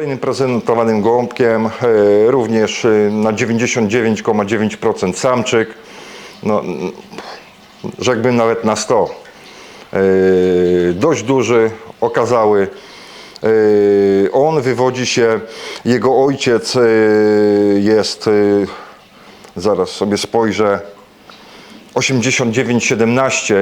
Kolejnym prezentowanym gołąbkiem, e, również e, na 99,9% samczyk, no, rzekłbym nawet na 100. E, dość duży, okazały. On wywodzi się, jego ojciec jest, zaraz sobie spojrzę, 89-17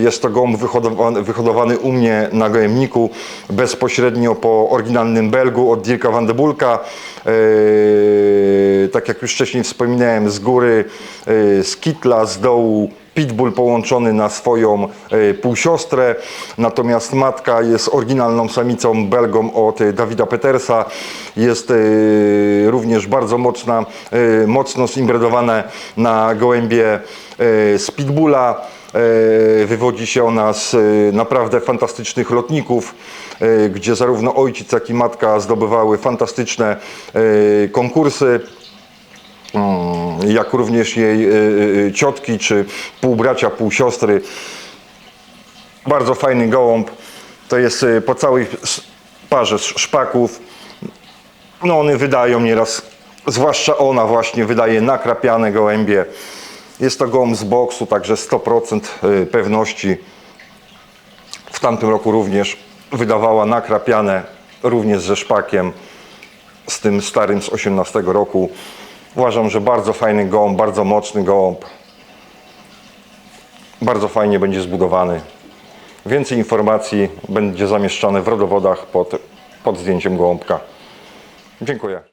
jest to gołąb wyhodowany, wyhodowany u mnie na gołębniku bezpośrednio po oryginalnym Belgu od Dirka van de Bulka. Eee, tak jak już wcześniej wspominałem, z góry, e, z kitla, z dołu Pitbull połączony na swoją e, półsiostrę, natomiast matka jest oryginalną samicą Belgą od e, Dawida Petersa. Jest e, również bardzo mocna, mocno zimbredowane na gołębie z Pitbulla. Wywodzi się ona z naprawdę fantastycznych lotników, gdzie zarówno ojciec, jak i matka zdobywały fantastyczne konkursy mm, jak również jej e, e, ciotki czy półbracia, półsiostry. Bardzo fajny gołąb. To jest po całej parze sz- szpaków. No one wydają nieraz, zwłaszcza ona właśnie wydaje nakrapiane gołębie. Jest to gołąb z boksu, także 100% e, pewności. W tamtym roku również wydawała nakrapiane, również ze szpakiem z tym starym z 18 roku. Uważam, że bardzo fajny gołąb, bardzo mocny gołąb. Bardzo fajnie będzie zbudowany. Więcej informacji będzie zamieszczane w rodowodach pod, pod zdjęciem gołąbka. Dziękuję.